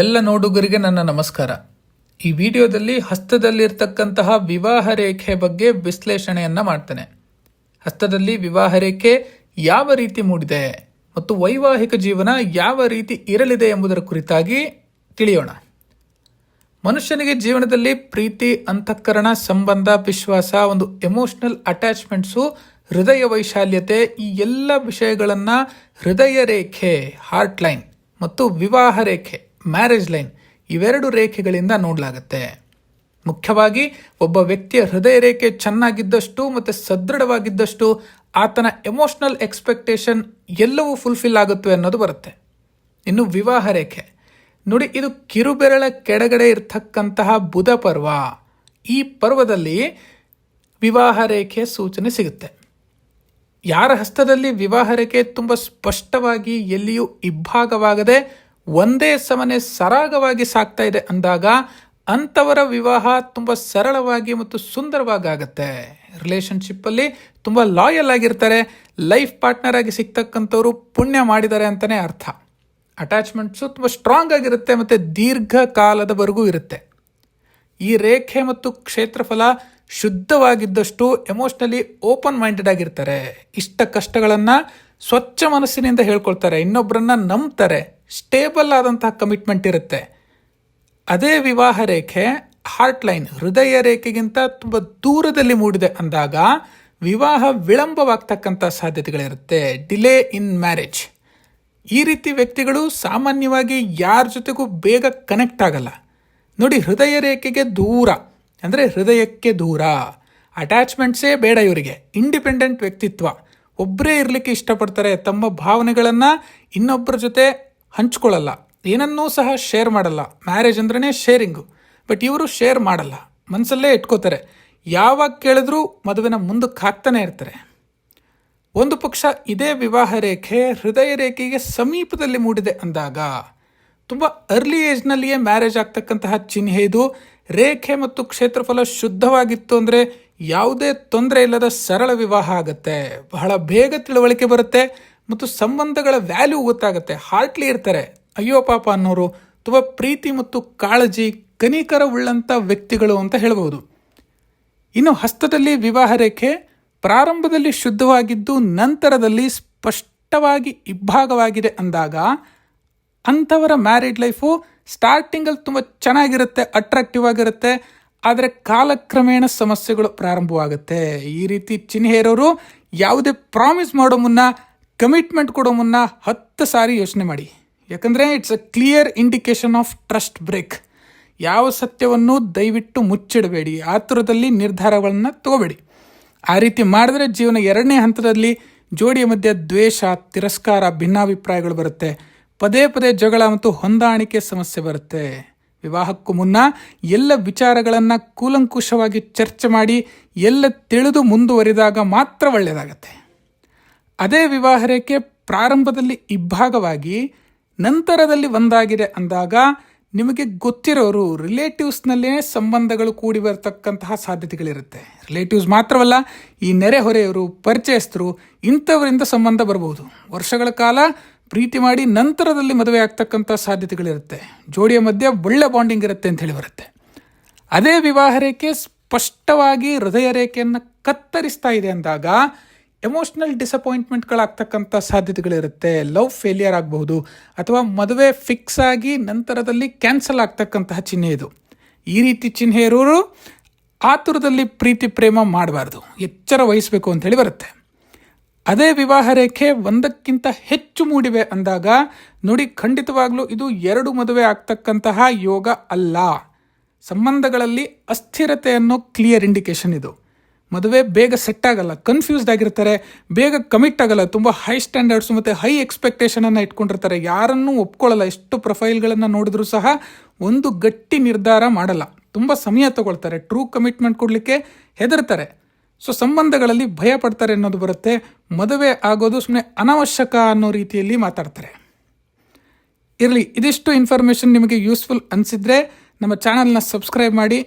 ಎಲ್ಲ ನೋಡುಗರಿಗೆ ನನ್ನ ನಮಸ್ಕಾರ. ಈ ವಿಡಿಯೋದಲ್ಲಿ ಹಸ್ತದಲ್ಲಿರ್ತಕ್ಕಂತಹ ವಿವಾಹ ರೇಖೆ ಬಗ್ಗೆ ವಿಶ್ಲೇಷಣೆಯನ್ನ ಮಾಡ್ತೇನೆ. ಹಸ್ತದಲ್ಲಿ ವಿವಾಹ ರೇಖೆ ಯಾವ ರೀತಿ ಮೂಡಿದೆ ಮತ್ತು ವೈವಾಹಿಕ ಜೀವನ ಯಾವ ರೀತಿ ಇರಲಿದೆ ಎಂಬುದರ ಕುರಿತಾಗಿ ತಿಳಿಯೋಣ. ಮನುಷ್ಯನಿಗೆ ಜೀವನದಲ್ಲಿ ಪ್ರೀತಿ, ಅಂತಃಕರಣ, ಸಂಬಂಧ, ವಿಶ್ವಾಸ, ಒಂದು ಎಮೋಷನಲ್ ಅಟ್ಯಾಚ್ಮೆಂಟ್ಸು ಹೃದಯ ವೈಶಾಲ್ಯತೆ ಈ ಎಲ್ಲ ವಿಷಯಗಳನ್ನು ಹೃದಯ ರೇಖೆ ಹಾರ್ಟ್ ಲೈನ್ ಮತ್ತು ವಿವಾಹ ರೇಖೆ ಮ್ಯಾರೇಜ್ ಲೈನ್ ಇವೆರಡು ರೇಖೆಗಳಿಂದ ನೋಡಲಾಗುತ್ತೆ. ಮುಖ್ಯವಾಗಿ ಒಬ್ಬ ವ್ಯಕ್ತಿಯ ಹೃದಯ ರೇಖೆ ಚೆನ್ನಾಗಿದ್ದಷ್ಟು ಮತ್ತು ಸದೃಢವಾಗಿದ್ದಷ್ಟು ಆತನ ಎಮೋಷ್ನಲ್ ಎಕ್ಸ್ಪೆಕ್ಟೇಷನ್ ಎಲ್ಲವೂ ಫುಲ್ಫಿಲ್ ಆಗುತ್ತವೆ ಅನ್ನೋದು ಬರುತ್ತೆ. ಇನ್ನು ವಿವಾಹ ರೇಖೆ. ನೋಡಿ, ಇದು ಕಿರುಬೆರಳ ಕೆಳಗಡೆ ಇರ್ತಕ್ಕಂತಹ ಬುಧ ಪರ್ವ. ಈ ಪರ್ವದಲ್ಲಿ ವಿವಾಹ ರೇಖೆ ಸೂಚನೆ ಸಿಗುತ್ತೆ. ಯಾರ ಹಸ್ತದಲ್ಲಿ ವಿವಾಹ ರೇಖೆ ತುಂಬ ಸ್ಪಷ್ಟವಾಗಿ ಎಲ್ಲಿಯೂ ಇಬ್ಬಾಗವಾಗದೆ ಒಂದೇ ಸಮನೆ ಸರಾಗವಾಗಿ ಸಾಕ್ತಾ ಇದೆ ಅಂದಾಗ ಅಂಥವರ ವಿವಾಹ ತುಂಬ ಸರಳವಾಗಿ ಮತ್ತು ಸುಂದರವಾಗಿ ಆಗತ್ತೆ. ರಿಲೇಷನ್ಶಿಪ್ಪಲ್ಲಿ ತುಂಬ ಲಾಯಲ್ ಆಗಿರ್ತಾರೆ. ಲೈಫ್ ಪಾರ್ಟ್ನರ್ ಆಗಿ ಸಿಗ್ತಕ್ಕಂಥವ್ರು ಪುಣ್ಯ ಮಾಡಿದ್ದಾರೆ ಅಂತಲೇ ಅರ್ಥ. ಅಟ್ಯಾಚ್ಮೆಂಟ್ಸು ತುಂಬ ಸ್ಟ್ರಾಂಗ್ ಆಗಿರುತ್ತೆ ಮತ್ತು ದೀರ್ಘಕಾಲದವರೆಗೂ ಇರುತ್ತೆ. ಈ ರೇಖೆ ಮತ್ತು ಕ್ಷೇತ್ರಫಲ ಶುದ್ಧವಾಗಿದ್ದಷ್ಟು ಎಮೋಷ್ನಲಿ ಓಪನ್ ಮೈಂಡೆಡ್ ಆಗಿರ್ತಾರೆ. ಇಷ್ಟ ಕಷ್ಟಗಳನ್ನು ಸ್ವಚ್ಛ ಮನಸ್ಸಿನಿಂದ ಹೇಳ್ಕೊಳ್ತಾರೆ. ಇನ್ನೊಬ್ಬರನ್ನ ನಂಬ್ತಾರೆ. ಸ್ಟೇಬಲ್ ಆದಂತಹ ಕಮಿಟ್ಮೆಂಟ್ ಇರುತ್ತೆ. ಅದೇ ವಿವಾಹ ರೇಖೆ ಹಾರ್ಟ್ ಲೈನ್ ಹೃದಯ ರೇಖೆಗಿಂತ ತುಂಬ ದೂರದಲ್ಲಿ ಮೂಡಿದೆ ಅಂದಾಗ ವಿವಾಹ ವಿಳಂಬವಾಗ್ತಕ್ಕಂಥ ಸಾಧ್ಯತೆಗಳಿರುತ್ತೆ. ಡಿಲೇ ಇನ್ ಮ್ಯಾರೇಜ್ ಈ ರೀತಿ ವ್ಯಕ್ತಿಗಳು ಸಾಮಾನ್ಯವಾಗಿ ಯಾರ ಜೊತೆಗೂ ಬೇಗ ಕನೆಕ್ಟ್ ಆಗಲ್ಲ. ನೋಡಿ, ಹೃದಯ ರೇಖೆಗೆ ದೂರ, ಅಂದರೆ ಹೃದಯಕ್ಕೆ ದೂರ. ಅಟ್ಯಾಚ್ಮೆಂಟ್ಸೇ ಬೇಡ ಇವರಿಗೆ. ಇಂಡಿಪೆಂಡೆಂಟ್ ವ್ಯಕ್ತಿತ್ವ. ಒಬ್ಬರೇ ಇರಲಿಕ್ಕೆ ಇಷ್ಟಪಡ್ತಾರೆ ತಮ್ಮ ಭಾವನೆಗಳನ್ನು ಇನ್ನೊಬ್ಬರ ಜೊತೆ ಹಂಚ್ಕೊಳ್ಳಲ್ಲ. ಏನನ್ನೂ ಸಹ ಶೇರ್ ಮಾಡಲ್ಲ. ಮ್ಯಾರೇಜ್ ಅಂದ್ರೇ ಶೇರಿಂಗು ಬಟ್ ಇವರು ಶೇರ್ ಮಾಡಲ್ಲ. ಮನಸ್ಸಲ್ಲೇ ಇಟ್ಕೋತಾರೆ. ಯಾವಾಗ ಕೇಳಿದ್ರೂ ಮದುವೆನ ಮುಂದಕ್ಕೆ ಹಾಕ್ತಾನೆ ಇರ್ತಾರೆ. ಒಂದು ಪಕ್ಷ ಇದೇ ವಿವಾಹ ರೇಖೆ ಹೃದಯ ರೇಖೆಗೆ ಸಮೀಪದಲ್ಲಿ ಮೂಡಿದೆ ಅಂದಾಗ ತುಂಬ ಅರ್ಲಿ ಏಜ್ನಲ್ಲಿಯೇ ಮ್ಯಾರೇಜ್ ಆಗ್ತಕ್ಕಂತಹ ಚಿಹ್ನೆ ಇದು. ರೇಖೆ ಮತ್ತು ಕ್ಷೇತ್ರಫಲ ಶುದ್ಧವಾಗಿತ್ತು ಅಂದರೆ ಯಾವುದೇ ತೊಂದರೆ ಇಲ್ಲದ ಸರಳ ವಿವಾಹ ಆಗುತ್ತೆ. ಬಹಳ ಬೇಗ ತಿಳುವಳಿಕೆ ಬರುತ್ತೆ. ಮತ್ತು ಸಂಬಂಧಗಳ ವ್ಯಾಲ್ಯೂ ಗೊತ್ತಾಗುತ್ತೆ. ಹಾರ್ಟ್ಲಿ ಇರ್ತಾರೆ. ಅಯ್ಯೋ ಪಾಪ ಅನ್ನೋರು ತುಂಬ ಪ್ರೀತಿ ಮತ್ತು ಕಾಳಜಿ ಕನಿಕರ ಉಳ್ಳಂಥ ವ್ಯಕ್ತಿಗಳು ಅಂತ ಹೇಳ್ಬೋದು. ಇನ್ನು ಹಸ್ತದಲ್ಲಿ ವಿವಾಹ ರೇಖೆ ಪ್ರಾರಂಭದಲ್ಲಿ ಶುದ್ಧವಾಗಿದ್ದು ನಂತರದಲ್ಲಿ ಸ್ಪಷ್ಟವಾಗಿ ಇಬ್ಬಾಗವಾಗಿದೆ ಅಂದಾಗ ಅಂಥವರ ಮ್ಯಾರಿಡ್ ಲೈಫು ಸ್ಟಾರ್ಟಿಂಗಲ್ಲಿ ತುಂಬ ಚೆನ್ನಾಗಿರುತ್ತೆ ಅಟ್ರಾಕ್ಟಿವ್ ಆಗಿರುತ್ತೆ. ಆದರೆ ಕಾಲಕ್ರಮೇಣ ಸಮಸ್ಯೆಗಳು ಪ್ರಾರಂಭವಾಗುತ್ತೆ. ಈ ರೀತಿ ಚಿಹ್ನೆ ಇರೋರು ಯಾವುದೇ ಪ್ರಾಮಿಸ್ ಮಾಡೋ ಮುನ್ನ ಕಮಿಟ್ಮೆಂಟ್ ಕೊಡೋ ಮುನ್ನ ಹತ್ತು ಸಾರಿ ಯೋಚನೆ ಮಾಡಿ. ಯಾಕಂದರೆ it's a clear indication of trust break ಯಾವ ಸತ್ಯವನ್ನು ದಯವಿಟ್ಟು ಮುಚ್ಚಿಡಬೇಡಿ. ಆತುರದಲ್ಲಿ ನಿರ್ಧಾರಗಳನ್ನು ತಗೋಬೇಡಿ. ಆ ರೀತಿ ಮಾಡಿದ್ರೆ ಜೀವನ ಎರಡನೇ ಹಂತದಲ್ಲಿ ಜೋಡಿಯ ಮಧ್ಯೆ ದ್ವೇಷ, ತಿರಸ್ಕಾರ, ಭಿನ್ನಾಭಿಪ್ರಾಯಗಳು ಬರುತ್ತೆ. ಪದೇ ಪದೇ ಜಗಳ ಮತ್ತು ಹೊಂದಾಣಿಕೆ ಸಮಸ್ಯೆ ಬರುತ್ತೆ. ವಿವಾಹಕ್ಕೂ ಮುನ್ನ ಎಲ್ಲ ವಿಚಾರಗಳನ್ನು ಕೂಲಂಕುಷವಾಗಿ ಚರ್ಚೆ ಮಾಡಿ ಎಲ್ಲ ತಿಳಿದು ಮುಂದುವರಿದಾಗ ಮಾತ್ರ ಒಳ್ಳೆಯದಾಗತ್ತೆ ಅದೇ ವಿವಾಹ ರೇಖೆ ಪ್ರಾರಂಭದಲ್ಲಿ ಇಬ್ಭಾಗವಾಗಿ ನಂತರದಲ್ಲಿ ಒಂದಾಗಿದೆ ಅಂದಾಗ ನಿಮಗೆ ಗೊತ್ತಿರೋರು ರಿಲೇಟಿವ್ಸ್ನಲ್ಲೇ ಸಂಬಂಧಗಳು ಕೂಡಿ ಬರತಕ್ಕಂತಹ ಸಾಧ್ಯತೆಗಳಿರುತ್ತೆ. ರಿಲೇಟಿವ್ಸ್ ಮಾತ್ರವಲ್ಲ, ಈ ನೆರೆಹೊರೆಯವರು ಪರಿಚಯಸ್ಥರು ಇಂಥವರಿಂದ ಸಂಬಂಧ ಬರಬಹುದು ವರ್ಷಗಳ ಕಾಲ ಪ್ರೀತಿ ಮಾಡಿ ನಂತರದಲ್ಲಿ ಮದುವೆ ಆಗ್ತಕ್ಕಂಥ ಸಾಧ್ಯತೆಗಳಿರುತ್ತೆ. ಜೋಡಿಯ ಮಧ್ಯೆ ಒಳ್ಳೆ ಬಾಂಡಿಂಗ್ ಇರುತ್ತೆ ಅಂತ ಹೇಳಿ ಬರುತ್ತೆ. ಅದೇ ವಿವಾಹ ರೇಖೆ ಸ್ಪಷ್ಟವಾಗಿ ಹೃದಯ ರೇಖೆಯನ್ನು ಕತ್ತರಿಸ್ತಾ ಇದೆ ಅಂದಾಗ ಎಮೋಷ್ನಲ್ ಡಿಸಪಾಯಿಂಟ್ಮೆಂಟ್ಗಳಾಗ್ತಕ್ಕಂಥ ಸಾಧ್ಯತೆಗಳಿರುತ್ತೆ ಲವ್ ಫೇಲಿಯರ್ ಆಗಬಹುದು, ಅಥವಾ ಮದುವೆ ಫಿಕ್ಸ್ ಆಗಿ ನಂತರದಲ್ಲಿ ಕ್ಯಾನ್ಸಲ್ ಆಗ್ತಕ್ಕಂತಹ ಚಿಹ್ನೆ ಇದು. ಈ ರೀತಿ ಚಿಹ್ನೆ ಇರೋರು ಆತುರದಲ್ಲಿ ಪ್ರೀತಿ, ಪ್ರೇಮ ಮಾಡಬಾರ್ದು. ಎಚ್ಚರ ವಹಿಸಬೇಕು ಅಂತೇಳಿ ಬರುತ್ತೆ. ಅದೇ ವಿವಾಹ ರೇಖೆ ಒಂದಕ್ಕಿಂತ ಹೆಚ್ಚು ಮೂಡಿವೆ ಅಂದಾಗ, ನೋಡಿ ಖಂಡಿತವಾಗ್ಲೂ ಇದು ಎರಡು ಮದುವೆ ಆಗ್ತಕ್ಕಂತಹ ಯೋಗ ಅಲ್ಲ. ಸಂಬಂಧಗಳಲ್ಲಿ ಅಸ್ಥಿರತೆ ಅನ್ನೋ ಕ್ಲಿಯರ್ ಇಂಡಿಕೇಶನ್ ಇದು. ಮದುವೆ ಬೇಗ ಸೆಟ್ ಆಗಲ್ಲ ಕನ್ಫ್ಯೂಸ್ಡ್ ಆಗಿರ್ತಾರೆ, ಬೇಗ ಕಮಿಟ್ ಆಗಲ್ಲ, ತುಂಬ ಹೈ ಸ್ಟ್ಯಾಂಡರ್ಡ್ಸ್ ಮತ್ತು ಹೈ ಎಕ್ಸ್ಪೆಕ್ಟೇಷನನ್ನು ಇಟ್ಕೊಂಡಿರ್ತಾರೆ. ಯಾರನ್ನೂ ಒಪ್ಕೊಳ್ಳಲ್ಲ, ಎಷ್ಟು ಪ್ರೊಫೈಲ್ಗಳನ್ನು ನೋಡಿದ್ರೂ ಸಹ ಒಂದು ಗಟ್ಟಿ ನಿರ್ಧಾರ ಮಾಡಲ್ಲ. ತುಂಬ ಸಮಯ ತಗೊಳ್ತಾರೆ ಟ್ರೂ ಕಮಿಟ್ಮೆಂಟ್ ಕೊಡಲಿಕ್ಕೆ ಹೆದರ್ತಾರೆ. ಸೊ ಸಂಬಂಧಗಳಲ್ಲಿ ಭಯ ಪಡ್ತಾರೆ ಅನ್ನೋದು ಬರುತ್ತೆ. ಮದುವೆ ಆಗೋದು ಸುಮ್ಮನೆ ಅನವಶ್ಯಕ ಅನ್ನೋ ರೀತಿಯಲ್ಲಿ ಮಾತಾಡ್ತಾರೆ. ಇರಲಿ, ಇದಿಷ್ಟು ಇನ್ಫಾರ್ಮೇಷನ್ ನಿಮಗೆ ಯೂಸ್ಫುಲ್ ಅನಿಸಿದರೆ ನಮ್ಮ ಚಾನಲ್ನ ಸಬ್ಸ್ಕ್ರೈಬ್ ಮಾಡಿ